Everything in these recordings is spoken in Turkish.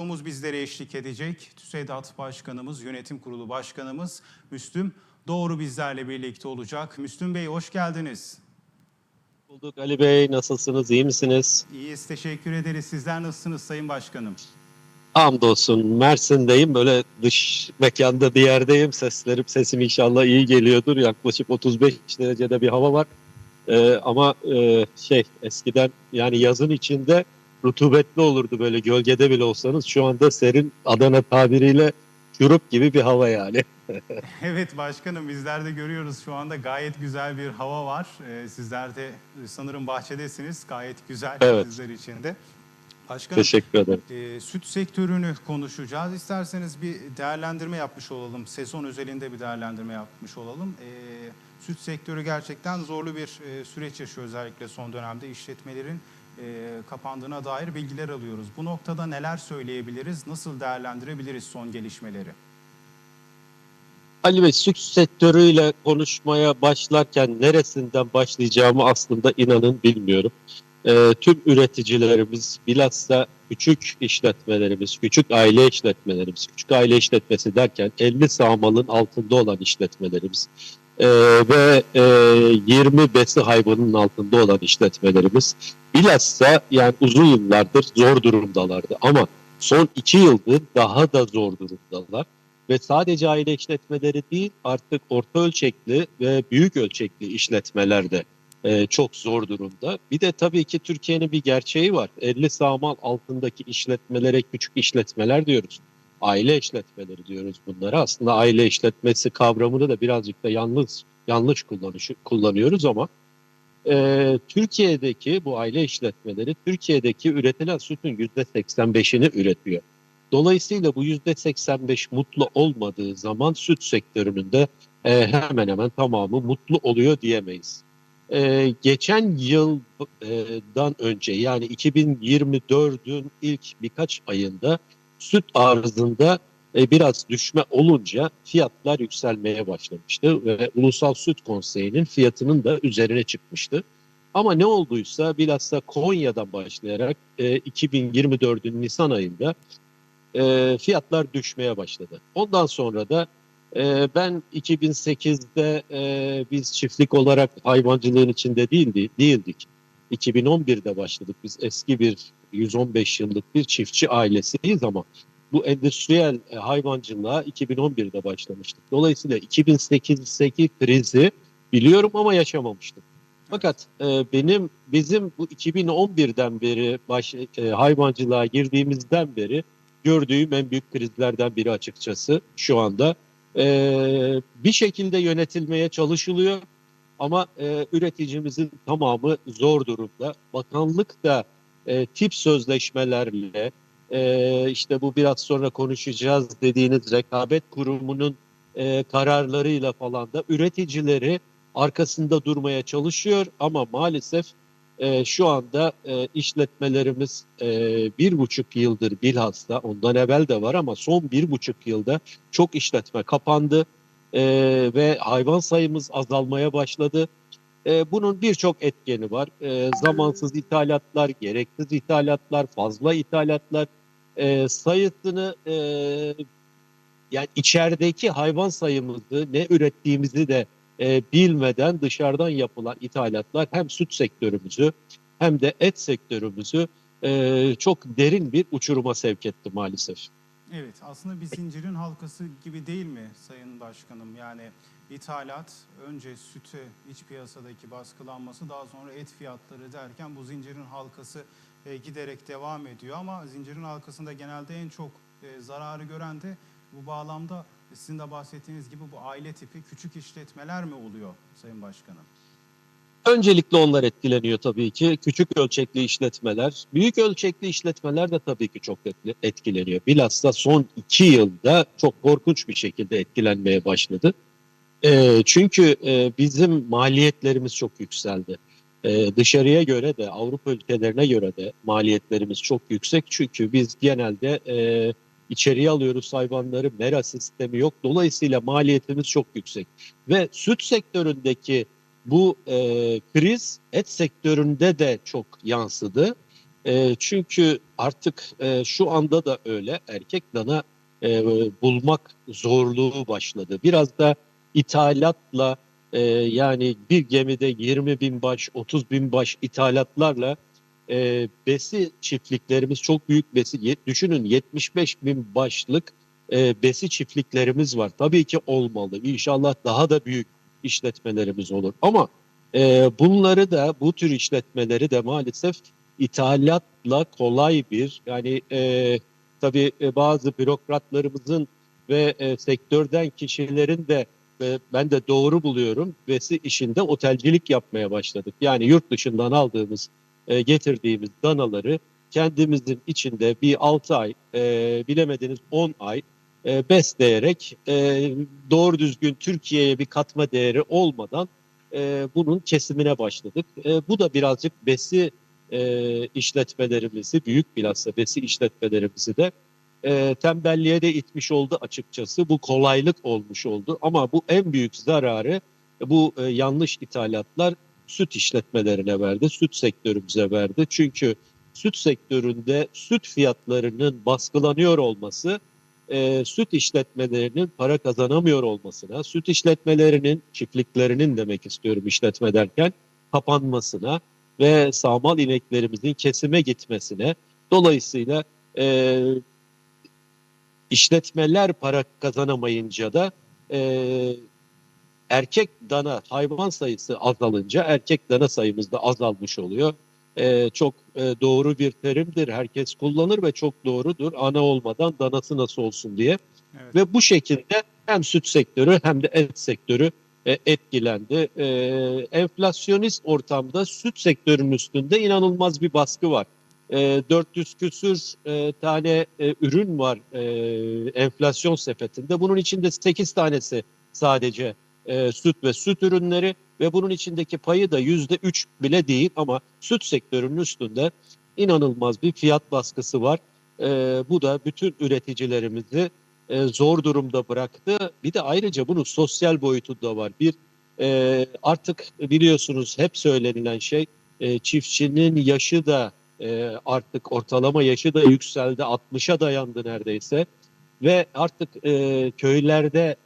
Konuğumuz bizlere eşlik edecek. TÜSEDAT Başkanımız, Yönetim Kurulu Başkanımız Müslüm Doğru bizlerle birlikte olacak. Müslüm Bey hoş geldiniz. Bulduk Ali Bey. Nasılsınız? iyi misiniz? İyiyiz, teşekkür ederiz. Sizler nasılsınız Sayın Başkanım? Hamdolsun. Mersin'deyim. Böyle dış mekanda bir yerdeyim. Seslerim, sesim inşallah iyi geliyordur. Yaklaşık 35 derecede bir hava var. Ee, ama e, şey eskiden yani yazın içinde rutubetli olurdu böyle gölgede bile olsanız. Şu anda serin Adana tabiriyle şurup gibi bir hava yani. Evet başkanım bizler de görüyoruz şu anda gayet güzel bir hava var. Ee, sizler de sanırım bahçedesiniz. Gayet güzel Evet. sizler için de. Başkanım Teşekkür ederim. e, süt sektörünü konuşacağız. İsterseniz bir değerlendirme yapmış olalım. Sezon özelinde bir değerlendirme yapmış olalım. E, süt sektörü gerçekten zorlu bir e, süreç yaşıyor özellikle son dönemde işletmelerin e, kapandığına dair bilgiler alıyoruz. Bu noktada neler söyleyebiliriz? Nasıl değerlendirebiliriz son gelişmeleri? Ali Bey süt sektörüyle konuşmaya başlarken neresinden başlayacağımı aslında inanın bilmiyorum. Ee, tüm üreticilerimiz bilhassa küçük işletmelerimiz, küçük aile işletmelerimiz, küçük aile işletmesi derken 50 sağmalın altında olan işletmelerimiz ee, ve e, 20 besi hayvanın altında olan işletmelerimiz bilhassa yani uzun yıllardır zor durumdalardı ama son iki yıldır daha da zor durumdalar ve sadece aile işletmeleri değil artık orta ölçekli ve büyük ölçekli işletmeler de e, çok zor durumda. Bir de tabii ki Türkiye'nin bir gerçeği var. 50 sağmal altındaki işletmelere küçük işletmeler diyoruz. Aile işletmeleri diyoruz bunlara. Aslında aile işletmesi kavramını da birazcık da yanlış yanlış kullanıyoruz ama e, Türkiye'deki bu aile işletmeleri Türkiye'deki üretilen sütün %85'ini üretiyor. Dolayısıyla bu yüzde 85 mutlu olmadığı zaman süt sektörünün de e, hemen hemen tamamı mutlu oluyor diyemeyiz. E, geçen yıldan önce yani 2024'ün ilk birkaç ayında süt arzında e, biraz düşme olunca fiyatlar yükselmeye başlamıştı ve Ulusal Süt Konseyi'nin fiyatının da üzerine çıkmıştı. Ama ne olduysa bilhassa Konya'dan başlayarak e, 2024'ün Nisan ayında e, fiyatlar düşmeye başladı. Ondan sonra da e, ben 2008'de e, biz çiftlik olarak hayvancılığın içinde değildi, değildik. 2011'de başladık. Biz eski bir 115 yıllık bir çiftçi ailesiyiz ama bu endüstriyel e, hayvancılığa 2011'de başlamıştık. Dolayısıyla 2008'deki krizi biliyorum ama yaşamamıştım. Fakat e, benim bizim bu 2011'den beri baş, e, hayvancılığa girdiğimizden beri gördüğüm en büyük krizlerden biri açıkçası şu anda. Ee, bir şekilde yönetilmeye çalışılıyor ama e, üreticimizin tamamı zor durumda. Bakanlık da e, tip sözleşmelerle e, işte bu biraz sonra konuşacağız dediğiniz rekabet kurumunun e, kararlarıyla falan da üreticileri arkasında durmaya çalışıyor ama maalesef e, şu anda e, işletmelerimiz e, bir buçuk yıldır bilhassa ondan evvel de var ama son bir buçuk yılda çok işletme kapandı e, ve hayvan sayımız azalmaya başladı. E, bunun birçok etkeni var. E, zamansız ithalatlar, gereksiz ithalatlar, fazla ithalatlar e, sayısını e, yani içerideki hayvan sayımızı ne ürettiğimizi de e, bilmeden dışarıdan yapılan ithalatlar hem süt sektörümüzü hem de et sektörümüzü e, çok derin bir uçuruma sevk etti maalesef. Evet, aslında bir zincirin halkası gibi değil mi Sayın Başkanım? Yani ithalat, önce sütü iç piyasadaki baskılanması, daha sonra et fiyatları derken bu zincirin halkası e, giderek devam ediyor. Ama zincirin halkasında genelde en çok e, zararı gören de bu bağlamda sizin de bahsettiğiniz gibi bu aile tipi küçük işletmeler mi oluyor Sayın Başkanım? Öncelikle onlar etkileniyor tabii ki. Küçük ölçekli işletmeler, büyük ölçekli işletmeler de tabii ki çok etki- etkileniyor. Bilhassa son iki yılda çok korkunç bir şekilde etkilenmeye başladı. Ee, çünkü e, bizim maliyetlerimiz çok yükseldi. Ee, dışarıya göre de Avrupa ülkelerine göre de maliyetlerimiz çok yüksek. Çünkü biz genelde e, içeriye alıyoruz hayvanları, mera sistemi yok. Dolayısıyla maliyetimiz çok yüksek. Ve süt sektöründeki bu e, kriz et sektöründe de çok yansıdı. E, çünkü artık e, şu anda da öyle erkek dana e, bulmak zorluğu başladı. Biraz da ithalatla e, yani bir gemide 20 bin baş, 30 bin baş ithalatlarla e, besi çiftliklerimiz çok büyük besi. Düşünün 75 bin başlık e, besi çiftliklerimiz var. Tabii ki olmalı. İnşallah daha da büyük işletmelerimiz olur. Ama e, bunları da bu tür işletmeleri de maalesef ithalatla kolay bir yani e, tabii e, bazı bürokratlarımızın ve e, sektörden kişilerin de ve ben de doğru buluyorum besi işinde otelcilik yapmaya başladık. Yani yurt dışından aldığımız e, getirdiğimiz danaları kendimizin içinde bir 6 ay e, bilemediniz 10 ay e, besleyerek e, doğru düzgün Türkiye'ye bir katma değeri olmadan e, bunun kesimine başladık. E, bu da birazcık besi e, işletmelerimizi, büyük bilhassa besi işletmelerimizi de e, tembelliğe de itmiş oldu açıkçası. Bu kolaylık olmuş oldu ama bu en büyük zararı bu e, yanlış ithalatlar süt işletmelerine verdi, süt sektörümüze verdi. Çünkü süt sektöründe süt fiyatlarının baskılanıyor olması e, süt işletmelerinin para kazanamıyor olmasına, süt işletmelerinin, çiftliklerinin demek istiyorum işletme derken, kapanmasına ve sağmal ineklerimizin kesime gitmesine, dolayısıyla e, işletmeler para kazanamayınca da e, erkek dana hayvan sayısı azalınca erkek dana sayımız da azalmış oluyor. Ee, çok e, doğru bir terimdir. Herkes kullanır ve çok doğrudur. Ana olmadan danası nasıl olsun diye. Evet. Ve bu şekilde hem süt sektörü hem de et sektörü e, etkilendi. E, enflasyonist ortamda süt sektörünün üstünde inanılmaz bir baskı var. E, 400 küsür e, tane e, ürün var e, enflasyon sepetinde. Bunun içinde 8 tanesi sadece e, süt ve süt ürünleri ve bunun içindeki payı da yüzde üç bile değil ama süt sektörünün üstünde inanılmaz bir fiyat baskısı var. E, bu da bütün üreticilerimizi e, zor durumda bıraktı. Bir de ayrıca bunun sosyal boyutu da var. Bir e, artık biliyorsunuz hep söylenilen şey e, çiftçinin yaşı da e, artık ortalama yaşı da yükseldi 60'a dayandı neredeyse ve artık e, köylerde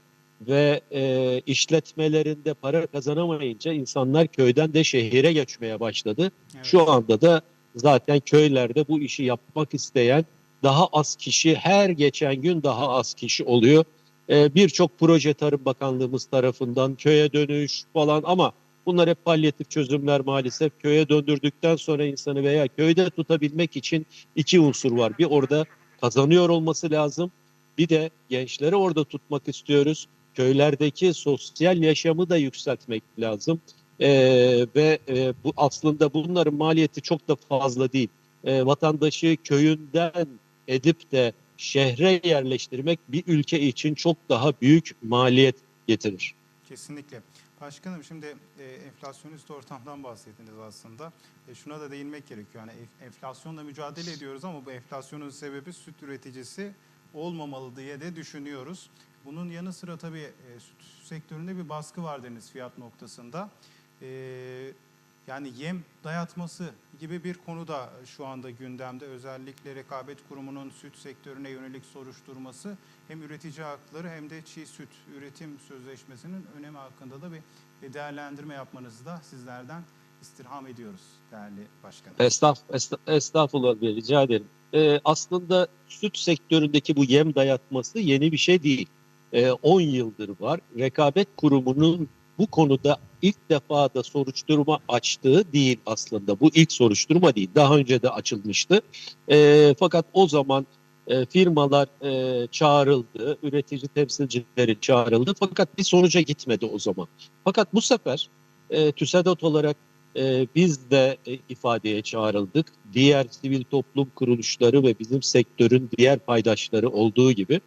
ve e, işletmelerinde para kazanamayınca insanlar köyden de şehire göçmeye başladı. Evet. Şu anda da zaten köylerde bu işi yapmak isteyen daha az kişi her geçen gün daha az kişi oluyor. Ee, Birçok proje Tarım Bakanlığımız tarafından köye dönüş falan ama bunlar hep palyatif çözümler maalesef. Köye döndürdükten sonra insanı veya köyde tutabilmek için iki unsur var. Bir orada kazanıyor olması lazım. Bir de gençleri orada tutmak istiyoruz. Köylerdeki sosyal yaşamı da yükseltmek lazım. Ee, ve e, bu aslında bunların maliyeti çok da fazla değil. Ee, vatandaşı köyünden edip de şehre yerleştirmek bir ülke için çok daha büyük maliyet getirir. Kesinlikle. Başkanım şimdi e, enflasyonist ortamdan bahsettiniz aslında. E, şuna da değinmek gerekiyor. Yani ef- enflasyonla mücadele ediyoruz ama bu enflasyonun sebebi süt üreticisi olmamalı diye de düşünüyoruz. Bunun yanı sıra tabii e, süt sektöründe bir baskı var deniz fiyat noktasında. E, yani yem dayatması gibi bir konu da şu anda gündemde. Özellikle Rekabet Kurumu'nun süt sektörüne yönelik soruşturması hem üretici hakları hem de çiğ süt üretim sözleşmesinin önemi hakkında da bir değerlendirme yapmanızı da sizlerden istirham ediyoruz değerli başkanım. Estağf, est- estağfurullah rica ederim. Ee, aslında süt sektöründeki bu yem dayatması yeni bir şey değil. Ee, 10 yıldır var. Rekabet Kurumu'nun bu konuda ilk defa da soruşturma açtığı değil aslında. Bu ilk soruşturma değil. Daha önce de açılmıştı. Ee, fakat o zaman e, firmalar e, çağrıldı, üretici temsilcileri çağrıldı. Fakat bir sonuca gitmedi o zaman. Fakat bu sefer e, TÜSEDAT olarak e, biz de e, ifadeye çağrıldık. Diğer sivil toplum kuruluşları ve bizim sektörün diğer paydaşları olduğu gibi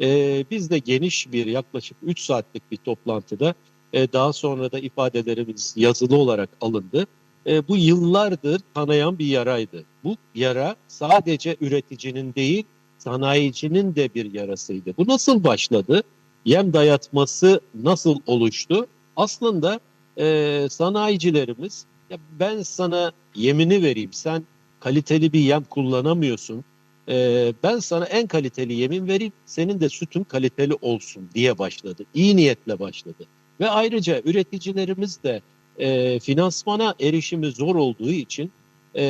e, biz de geniş bir yaklaşık 3 saatlik bir toplantıda e, daha sonra da ifadelerimiz yazılı olarak alındı. E, bu yıllardır kanayan bir yaraydı. Bu yara sadece üreticinin değil sanayicinin de bir yarasıydı. Bu nasıl başladı? Yem dayatması nasıl oluştu? Aslında e, sanayicilerimiz ya ben sana yemini vereyim sen kaliteli bir yem kullanamıyorsun. Ee, ben sana en kaliteli yemin vereyim, senin de sütün kaliteli olsun diye başladı. İyi niyetle başladı. Ve ayrıca üreticilerimiz de e, finansmana erişimi zor olduğu için e,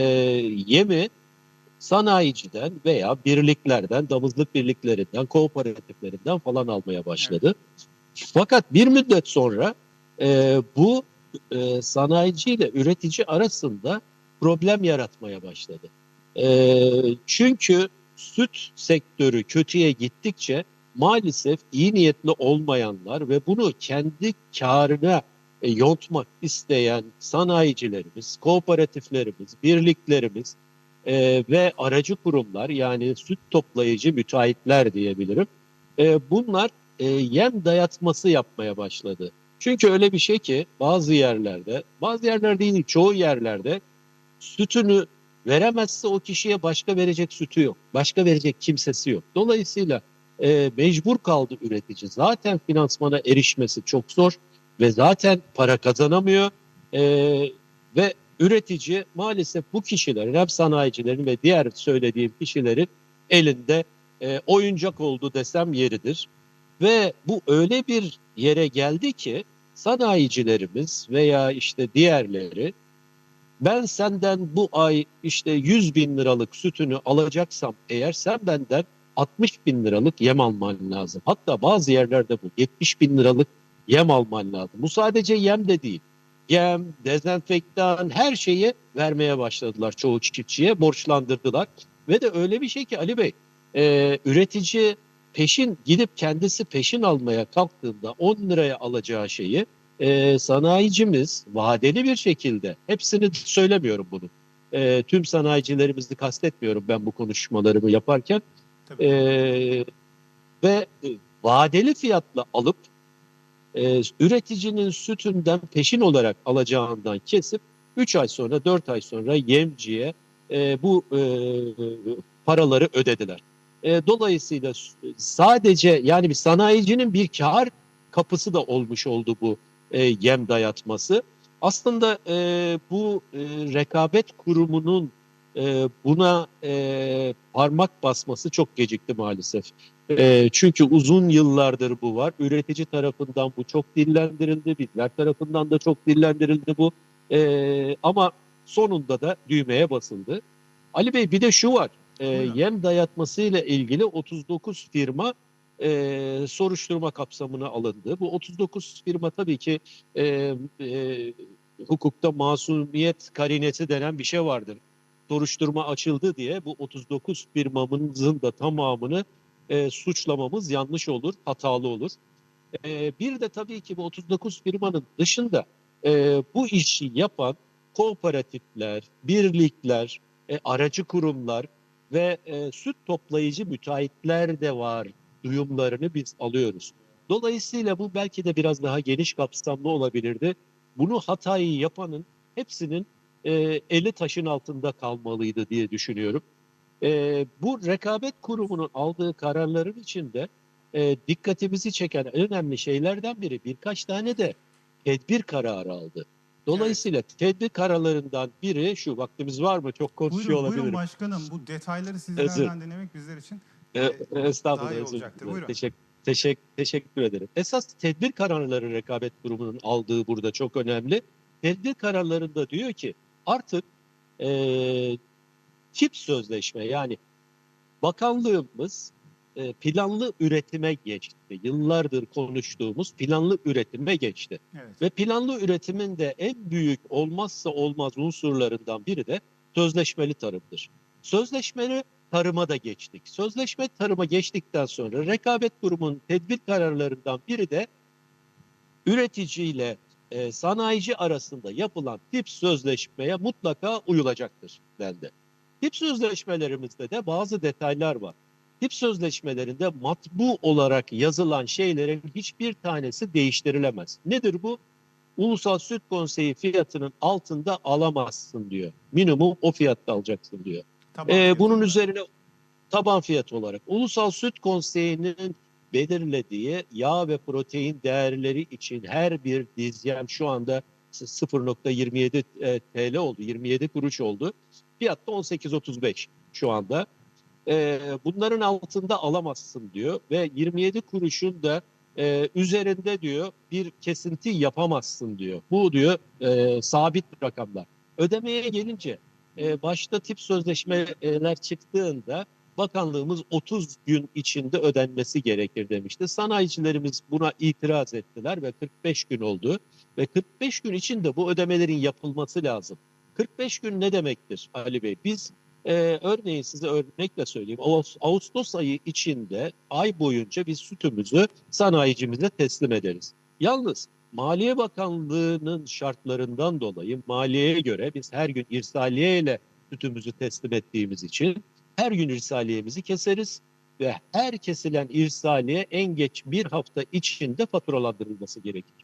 yemi sanayiciden veya birliklerden, damızlık birliklerinden, kooperatiflerinden falan almaya başladı. Fakat bir müddet sonra e, bu e, sanayici ile üretici arasında problem yaratmaya başladı. E, çünkü süt sektörü kötüye gittikçe maalesef iyi niyetli olmayanlar ve bunu kendi karına e, yontmak isteyen sanayicilerimiz, kooperatiflerimiz, birliklerimiz e, ve aracı kurumlar yani süt toplayıcı müteahhitler diyebilirim. E, bunlar e, yem dayatması yapmaya başladı. Çünkü öyle bir şey ki bazı yerlerde, bazı yerlerde değil çoğu yerlerde sütünü veremezse o kişiye başka verecek sütü yok. Başka verecek kimsesi yok. Dolayısıyla e, mecbur kaldı üretici. Zaten finansmana erişmesi çok zor ve zaten para kazanamıyor. E, ve üretici maalesef bu kişilerin hem sanayicilerin ve diğer söylediğim kişilerin elinde e, oyuncak oldu desem yeridir. Ve bu öyle bir yere geldi ki sanayicilerimiz veya işte diğerleri ben senden bu ay işte 100 bin liralık sütünü alacaksam eğer sen benden 60 bin liralık yem alman lazım. Hatta bazı yerlerde bu 70 bin liralık yem alman lazım. Bu sadece yem de değil. Yem, dezenfektan her şeyi vermeye başladılar çoğu çiftçiye borçlandırdılar. Ve de öyle bir şey ki Ali Bey e, üretici peşin gidip kendisi peşin almaya kalktığında 10 liraya alacağı şeyi e, sanayicimiz vadeli bir şekilde hepsini söylemiyorum bunu. E, tüm sanayicilerimizi kastetmiyorum ben bu konuşmalarımı yaparken Tabii. e, ve vadeli fiyatla alıp e, üreticinin sütünden peşin olarak alacağından kesip 3 ay sonra 4 ay sonra yemciye e, bu e, paraları ödediler. E, dolayısıyla sadece yani bir sanayicinin bir kar kapısı da olmuş oldu bu e, yem dayatması. Aslında e, bu e, rekabet kurumunun e, buna e, parmak basması çok gecikti maalesef. E, çünkü uzun yıllardır bu var. Üretici tarafından bu çok dillendirildi, bizler tarafından da çok dillendirildi bu. E, ama sonunda da düğmeye basıldı. Ali Bey bir de şu var. E, yem dayatmasıyla ilgili 39 firma e, soruşturma kapsamına alındı. Bu 39 firma tabii ki e, e, hukukta masumiyet karinesi denen bir şey vardır. Soruşturma açıldı diye bu 39 firmamızın da tamamını e, suçlamamız yanlış olur, hatalı olur. E, bir de tabii ki bu 39 firmanın dışında e, bu işi yapan kooperatifler, birlikler, e, aracı kurumlar ve e, süt toplayıcı müteahhitler de var duyumlarını biz alıyoruz. Dolayısıyla bu belki de biraz daha geniş kapsamlı olabilirdi. Bunu hatayı yapanın hepsinin e, eli taşın altında kalmalıydı diye düşünüyorum. E, bu rekabet kurumunun aldığı kararların içinde e, dikkatimizi çeken en önemli şeylerden biri birkaç tane de tedbir kararı aldı. Dolayısıyla tedbir kararlarından biri şu vaktimiz var mı? Çok konuşuyor Buyurun, olabilirim. buyurun başkanım. Bu detayları sizlerden dinlemek bizler için estağfurullah. daha iyi olacaktır. Buyurun. Teşekkür, teşekkür, teşekkür ederim. Esas tedbir kararları rekabet kurumunun aldığı burada çok önemli. Tedbir kararlarında diyor ki artık e, tip sözleşme yani bakanlığımız e, planlı üretime geçti. Yıllardır konuştuğumuz planlı üretime geçti. evet. Ve planlı üretimin de en büyük olmazsa olmaz unsurlarından biri de sözleşmeli tarımdır. Sözleşmeli tarıma da geçtik. Sözleşme tarıma geçtikten sonra rekabet kurumunun tedbir kararlarından biri de üreticiyle e, sanayici arasında yapılan tip sözleşmeye mutlaka uyulacaktır dendi. Tip sözleşmelerimizde de bazı detaylar var. Tip sözleşmelerinde matbu olarak yazılan şeylerin hiçbir tanesi değiştirilemez. Nedir bu? Ulusal Süt Konseyi fiyatının altında alamazsın diyor. Minimum o fiyatta alacaksın diyor. Taban Ee, bunun üzerine taban fiyat olarak Ulusal Süt Konseyi'nin belirlediği yağ ve protein değerleri için her bir dizyem şu anda 0.27 e, TL oldu, 27 kuruş oldu. Fiyat da 18.35 şu anda. E, bunların altında alamazsın diyor ve 27 kuruşun da e, üzerinde diyor bir kesinti yapamazsın diyor. Bu diyor e, sabit rakamlar. Ödemeye gelince e, başta tip sözleşmeler çıktığında bakanlığımız 30 gün içinde ödenmesi gerekir demişti. Sanayicilerimiz buna itiraz ettiler ve 45 gün oldu ve 45 gün içinde bu ödemelerin yapılması lazım. 45 gün ne demektir Ali Bey? Biz e, örneğin size örnekle söyleyeyim. Ağustos ayı içinde ay boyunca biz sütümüzü sanayicimize teslim ederiz. Yalnız Maliye Bakanlığı'nın şartlarından dolayı maliyeye göre biz her gün irsaliye ile sütümüzü teslim ettiğimiz için her gün irsaliyemizi keseriz ve her kesilen irsaliye en geç bir hafta içinde faturalandırılması gerekir.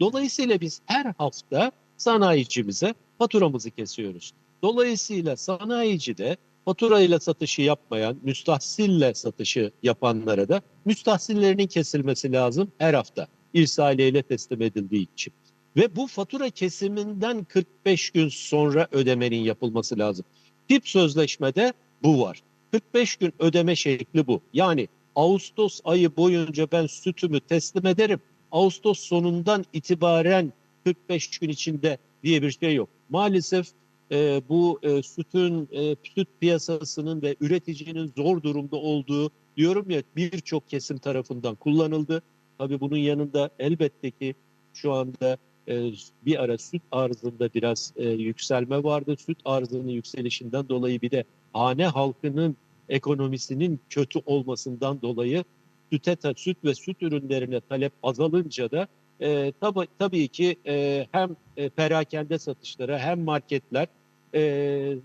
Dolayısıyla biz her hafta sanayicimize faturamızı kesiyoruz. Dolayısıyla sanayici de faturayla satışı yapmayan, müstahsille satışı yapanlara da müstahsillerinin kesilmesi lazım her hafta irsaliyeyle teslim edildiği için. Ve bu fatura kesiminden 45 gün sonra ödemenin yapılması lazım. Tip sözleşmede bu var. 45 gün ödeme şekli bu. Yani Ağustos ayı boyunca ben sütümü teslim ederim. Ağustos sonundan itibaren 45 gün içinde diye bir şey yok. Maalesef e, bu e, sütün e, süt piyasasının ve üreticinin zor durumda olduğu diyorum ya birçok kesim tarafından kullanıldı. Tabii bunun yanında elbette ki şu anda e, bir ara süt arzında biraz e, yükselme vardı. Süt arzının yükselişinden dolayı bir de hane halkının ekonomisinin kötü olmasından dolayı süte süt ve süt ürünlerine talep azalınca da e, tabi, tabii ki e, hem e, perakende satışlara hem marketler e,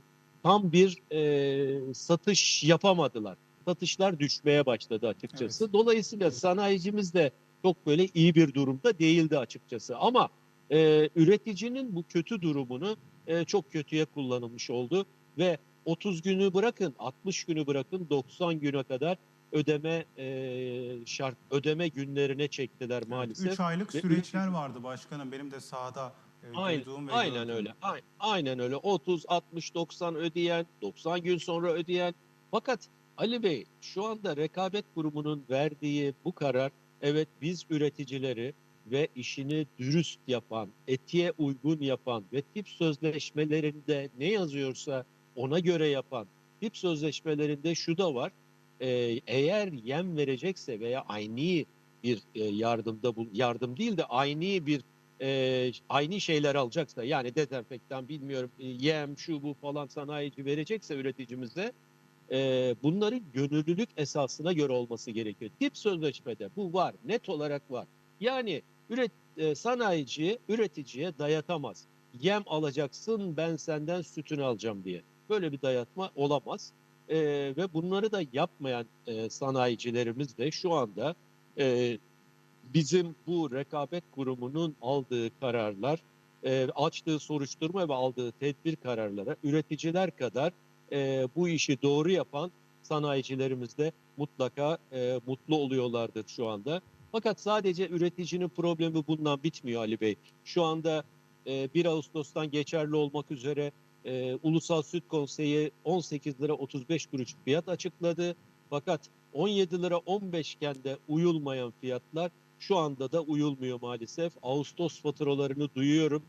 tam bir e, satış yapamadılar. Satışlar düşmeye başladı açıkçası. Dolayısıyla sanayicimiz de çok böyle iyi bir durumda değildi açıkçası. Ama e, üreticinin bu kötü durumunu e, çok kötüye kullanılmış oldu ve 30 günü bırakın, 60 günü bırakın, 90 güne kadar ödeme e, şart ödeme günlerine çektiler maalesef. 3 aylık Ve süreçler vardı başkanım. Benim de sahada e, Aynen, duyduğum ve aynen gördüğüm. öyle. Ay- Aynen öyle. 30, 60, 90 ödeyen, 90 gün sonra ödeyen. Fakat Ali Bey şu anda rekabet kurumunun verdiği bu karar evet biz üreticileri ve işini dürüst yapan, etiğe uygun yapan ve tip sözleşmelerinde ne yazıyorsa ona göre yapan tip sözleşmelerinde şu da var. Ee, eğer yem verecekse veya aynı bir e, yardımda yardım değil de aynı bir e, aynı şeyler alacaksa yani dezenfektan bilmiyorum e, yem şu bu falan sanayici verecekse üreticimize e, bunların gönüllülük esasına göre olması gerekiyor. Tip sözleşmede bu var net olarak var. Yani üret, e, sanayici üreticiye dayatamaz. Yem alacaksın ben senden sütünü alacağım diye. Böyle bir dayatma olamaz. E, ve bunları da yapmayan e, sanayicilerimiz de şu anda e, bizim bu rekabet kurumunun aldığı kararlar, e, açtığı soruşturma ve aldığı tedbir kararlara üreticiler kadar e, bu işi doğru yapan sanayicilerimiz de mutlaka e, mutlu oluyorlardır şu anda. Fakat sadece üreticinin problemi bundan bitmiyor Ali Bey. Şu anda e, 1 Ağustos'tan geçerli olmak üzere e, Ulusal Süt Konseyi 18 lira 35 kuruş fiyat açıkladı. Fakat 17 lira 15 iken de uyulmayan fiyatlar şu anda da uyulmuyor maalesef. Ağustos faturalarını duyuyorum.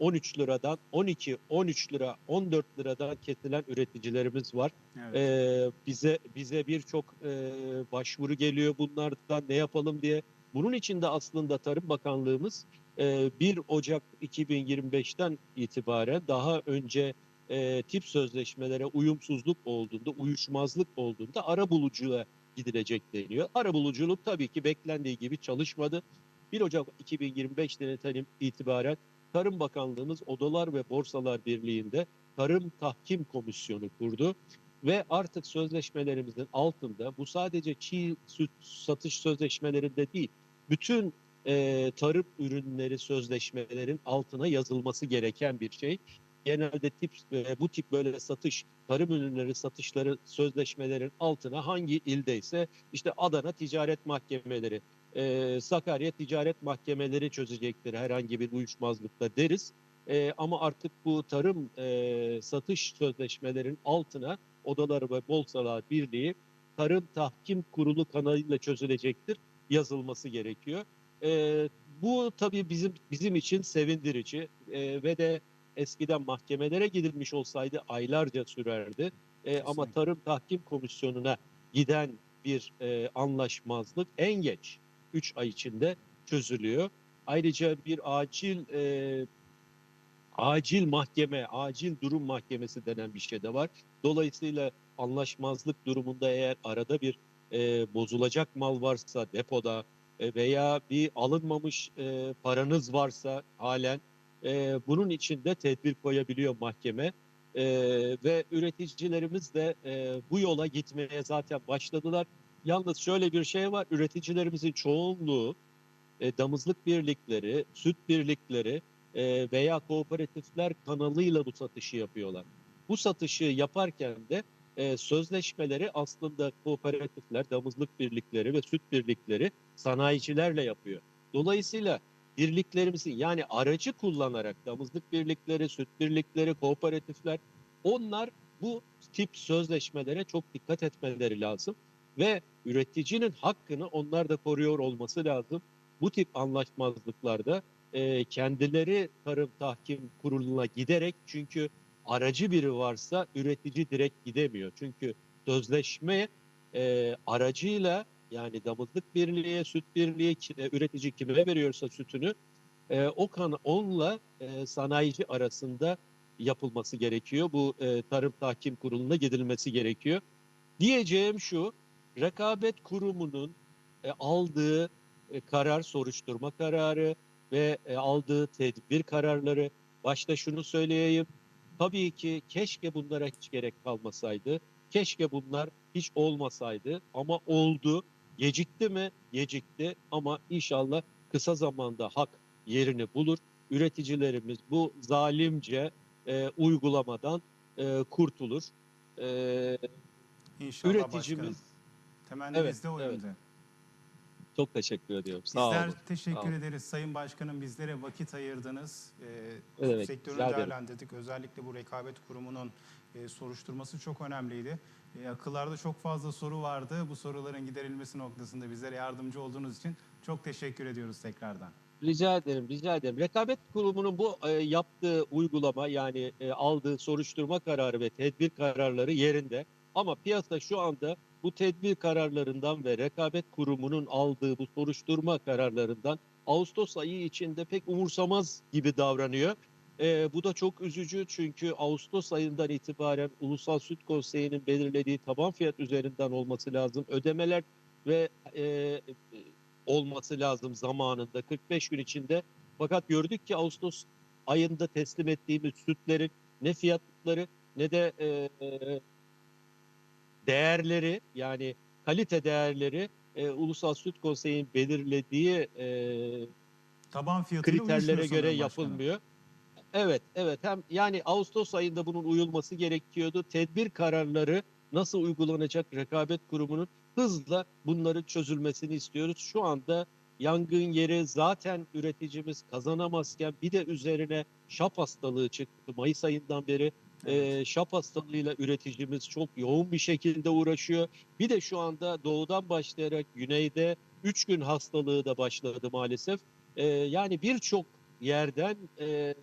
13 liradan 12, 13 lira, 14 liradan kesilen üreticilerimiz var. Evet. Ee, bize bize birçok e, başvuru geliyor bunlardan ne yapalım diye. Bunun için de aslında Tarım Bakanlığımız e, 1 Ocak 2025'ten itibaren daha önce e, tip sözleşmelere uyumsuzluk olduğunda, uyuşmazlık olduğunda ara bulucuya gidilecek deniyor. Ara buluculuk tabii ki beklendiği gibi çalışmadı. 1 Ocak 2025'ten itibaren Tarım Bakanlığımız Odalar ve Borsalar Birliği'nde Tarım Tahkim Komisyonu kurdu ve artık sözleşmelerimizin altında bu sadece çiğ süt satış sözleşmelerinde değil, bütün e, tarım ürünleri sözleşmelerin altına yazılması gereken bir şey. Genelde tip e, bu tip böyle satış, tarım ürünleri satışları sözleşmelerin altına hangi ildeyse işte Adana Ticaret Mahkemeleri, e, Sakarya Ticaret Mahkemeleri çözecektir herhangi bir uyuşmazlıkta deriz. E, ama artık bu tarım e, satış sözleşmelerin altına Odalar ve Bolsalar Birliği Tarım Tahkim Kurulu kanalıyla çözülecektir yazılması gerekiyor. E, bu tabii bizim bizim için sevindirici e, ve de eskiden mahkemelere gidilmiş olsaydı aylarca sürerdi. E, ama. Tarım Tahkim Komisyonu'na giden bir e, anlaşmazlık en geç 3 ay içinde çözülüyor. Ayrıca bir acil e, acil mahkeme, acil durum mahkemesi denen bir şey de var. Dolayısıyla anlaşmazlık durumunda eğer arada bir e, bozulacak mal varsa depoda e, veya bir alınmamış e, paranız varsa halen e, bunun içinde tedbir koyabiliyor mahkeme. E, ve üreticilerimiz de e, bu yola gitmeye zaten başladılar. Yalnız şöyle bir şey var, üreticilerimizin çoğunluğu e, damızlık birlikleri, süt birlikleri e, veya kooperatifler kanalıyla bu satışı yapıyorlar. Bu satışı yaparken de e, sözleşmeleri aslında kooperatifler, damızlık birlikleri ve süt birlikleri sanayicilerle yapıyor. Dolayısıyla birliklerimizin yani aracı kullanarak damızlık birlikleri, süt birlikleri, kooperatifler onlar bu tip sözleşmelere çok dikkat etmeleri lazım ve üreticinin hakkını onlar da koruyor olması lazım. Bu tip anlaşmazlıklarda e, kendileri tarım tahkim kuruluna giderek çünkü aracı biri varsa üretici direkt gidemiyor. Çünkü sözleşme e, aracıyla yani damızlık birliğe, süt birliğe ki- e, üretici kime veriyorsa sütünü e, o kan onunla e, sanayici arasında yapılması gerekiyor. Bu e, tarım tahkim kuruluna gidilmesi gerekiyor. Diyeceğim şu, rekabet kurumunun e, aldığı e, karar, soruşturma kararı ve e, aldığı tedbir kararları başta şunu söyleyeyim. Tabii ki keşke bunlara hiç gerek kalmasaydı. Keşke bunlar hiç olmasaydı ama oldu. Gecikti mi? Gecikti ama inşallah kısa zamanda hak yerini bulur. Üreticilerimiz bu zalimce e, uygulamadan e, kurtulur. E, İnşallah üreticimiz başkanım. Temennimiz de o evet. yönde. çok teşekkür ediyorum. Sağ Bizler olun. teşekkür Sağ olun. ederiz Sayın Başkanım bizlere vakit ayırdınız. Ee, Evet, ederim. değerlendirdik. Özellikle bu rekabet kurumunun e, soruşturması çok önemliydi. E, akıllarda çok fazla soru vardı. Bu soruların giderilmesi noktasında bizlere yardımcı olduğunuz için çok teşekkür ediyoruz tekrardan. Rica ederim, rica ederim. Rekabet Kurumu'nun bu e, yaptığı uygulama yani e, aldığı soruşturma kararı ve tedbir kararları yerinde. Ama piyasa şu anda bu tedbir kararlarından ve Rekabet Kurumu'nun aldığı bu soruşturma kararlarından Ağustos ayı içinde pek umursamaz gibi davranıyor. E, bu da çok üzücü çünkü Ağustos ayından itibaren Ulusal Süt Konseyi'nin belirlediği taban fiyat üzerinden olması lazım. Ödemeler ve e, olması lazım zamanında 45 gün içinde. Fakat gördük ki Ağustos ayında teslim ettiğimiz sütlerin ne fiyatları ne de e, e, değerleri yani kalite değerleri e, Ulusal Süt Konseyi'nin belirlediği e, Taban kriterlere göre yapılmıyor. Evet, evet. Hem yani Ağustos ayında bunun uyulması gerekiyordu. Tedbir kararları nasıl uygulanacak rekabet kurumunun hızla bunların çözülmesini istiyoruz. Şu anda yangın yeri zaten üreticimiz kazanamazken bir de üzerine şap hastalığı çıktı Mayıs ayından beri. Ee, şap hastalığıyla üreticimiz çok yoğun bir şekilde uğraşıyor. Bir de şu anda doğudan başlayarak güneyde 3 gün hastalığı da başladı maalesef. Ee, yani birçok yerden e,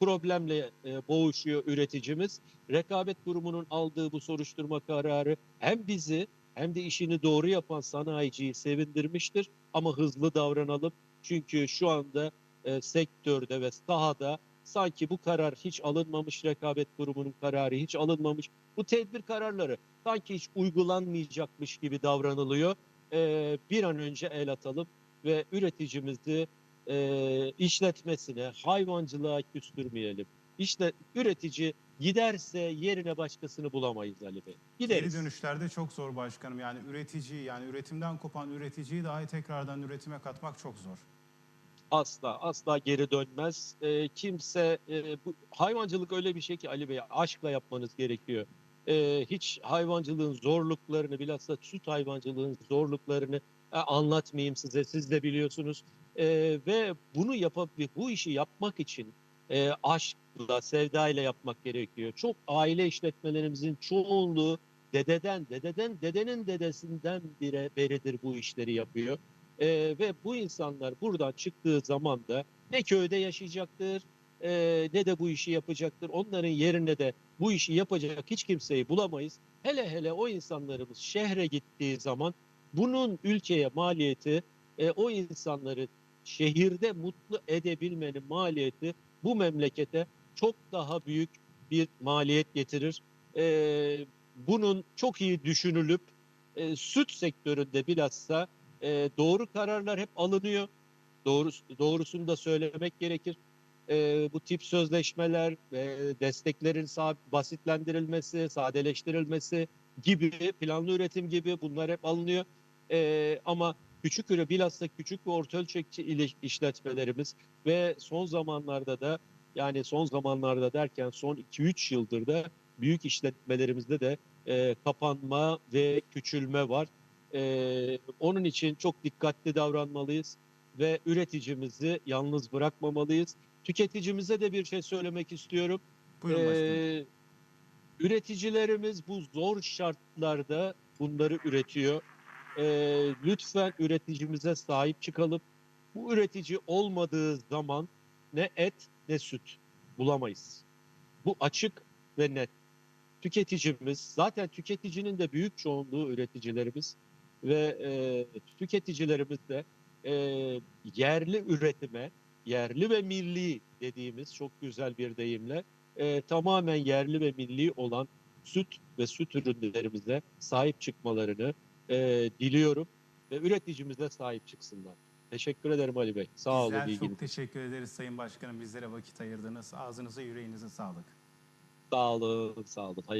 problemle e, boğuşuyor üreticimiz. Rekabet kurumunun aldığı bu soruşturma kararı hem bizi hem de işini doğru yapan sanayiciyi sevindirmiştir. Ama hızlı davranalım. Çünkü şu anda e, sektörde ve sahada sanki bu karar hiç alınmamış, rekabet kurumunun kararı hiç alınmamış. Bu tedbir kararları sanki hiç uygulanmayacakmış gibi davranılıyor. E, bir an önce el atalım ve üreticimizi e, işletmesine, hayvancılığa küstürmeyelim. İşte üretici giderse yerine başkasını bulamayız Ali Bey. Geri Gideriz. dönüşlerde çok zor başkanım. Yani üreticiyi yani üretimden kopan üreticiyi dahi tekrardan üretime katmak çok zor. Asla asla geri dönmez. E, kimse e, bu hayvancılık öyle bir şey ki Ali Bey aşkla yapmanız gerekiyor. E, hiç hayvancılığın zorluklarını bilhassa süt hayvancılığın zorluklarını e, anlatmayayım size. Siz de biliyorsunuz. E, ve bunu yapıp bu işi yapmak için e, aşkla, sevdayla yapmak gerekiyor. Çok aile işletmelerimizin çoğunluğu dededen, dededen, dedenin dedesinden bire, beridir bu işleri yapıyor. E, ve bu insanlar buradan çıktığı zaman da ne köyde yaşayacaktır, e, ne de bu işi yapacaktır. Onların yerine de bu işi yapacak hiç kimseyi bulamayız. Hele hele o insanlarımız şehre gittiği zaman bunun ülkeye maliyeti, e, o insanları şehirde mutlu edebilmenin maliyeti bu memlekete çok daha büyük bir maliyet getirir. E, bunun çok iyi düşünülüp e, süt sektöründe bilhassa e, doğru kararlar hep alınıyor. Doğru, doğrusunu da söylemek gerekir. E, bu tip sözleşmeler ve desteklerin sa- basitlendirilmesi, sadeleştirilmesi gibi planlı üretim gibi bunlar hep alınıyor. E, ama küçük üre bilhassa küçük ve orta ölçekli işletmelerimiz ve son zamanlarda da yani son zamanlarda derken son 2-3 yıldır da büyük işletmelerimizde de e, kapanma ve küçülme var. E, onun için çok dikkatli davranmalıyız ve üreticimizi yalnız bırakmamalıyız. Tüketicimize de bir şey söylemek istiyorum. Buyurun. Ee, üreticilerimiz bu zor şartlarda bunları üretiyor. Ee, lütfen üreticimize sahip çıkalım. Bu üretici olmadığı zaman ne et ne süt bulamayız. Bu açık ve net. Tüketicimiz zaten tüketicinin de büyük çoğunluğu üreticilerimiz ve e, tüketicilerimiz de e, yerli üretime, yerli ve milli dediğimiz çok güzel bir deyimle e, tamamen yerli ve milli olan süt ve süt ürünlerimize sahip çıkmalarını e, diliyorum ve üreticimize sahip çıksınlar. Teşekkür ederim Ali Bey. Sağ olun. Bizler çok teşekkür ederiz Sayın Başkanım bizlere vakit ayırdınız. Ağzınıza yüreğinize sağlık. Sağ olun. Sağ olun. Hayırlı